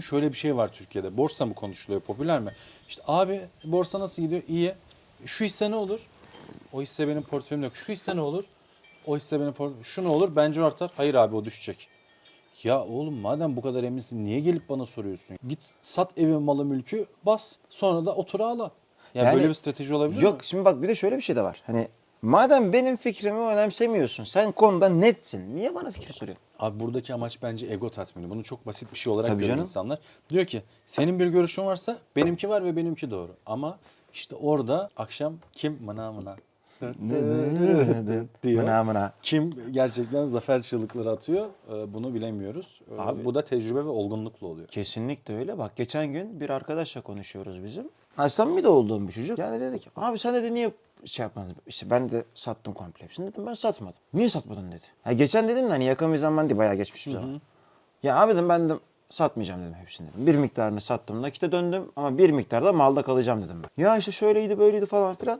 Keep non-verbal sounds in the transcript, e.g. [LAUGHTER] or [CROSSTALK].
Şöyle bir şey var Türkiye'de. Borsa mı konuşuluyor? Popüler mi? İşte abi borsa nasıl gidiyor? İyi. Şu hisse ne olur? O hisse benim portföyümde yok. Şu hisse ne olur? O hisse benim portföyümde. Şu ne olur? Bence artar. Hayır abi o düşecek. Ya oğlum madem bu kadar eminsin niye gelip bana soruyorsun? Git sat evin malı mülkü bas. Sonra da otur ağla. Ya Yani- böyle bir strateji olabilir mi? Yok şimdi bak bir de şöyle bir şey de var. Hani madem benim fikrimi önemsemiyorsun, sen konuda netsin. Niye bana fikir soruyorsun? Abi buradaki amaç bence ego tatmini. Bunu çok basit bir şey olarak Tabii görüyor canım. insanlar. Diyor ki senin bir görüşün varsa benimki var ve benimki doğru. Ama işte orada akşam kim mına mına [LAUGHS] diyor. Mına mına. Kim gerçekten zafer çığlıkları atıyor e, bunu bilemiyoruz. E, Abi- Bu da tecrübe ve olgunlukla oluyor. Kesinlikle öyle. Bak geçen gün bir arkadaşla konuşuyoruz bizim. Ha, samimi de olduğum bir çocuk. Yani dedi ki abi sen dedi niye şey yapmadın? İşte ben de sattım komple hepsini dedim ben satmadım. Niye satmadın dedi. Ha, geçen dedim de hani yakın bir zaman değil bayağı geçmiş bir zaman. Ya abi dedim ben de satmayacağım dedim hepsini dedim. Bir miktarını sattım nakite döndüm ama bir miktarda malda kalacağım dedim ben. Ya işte şöyleydi böyleydi falan filan.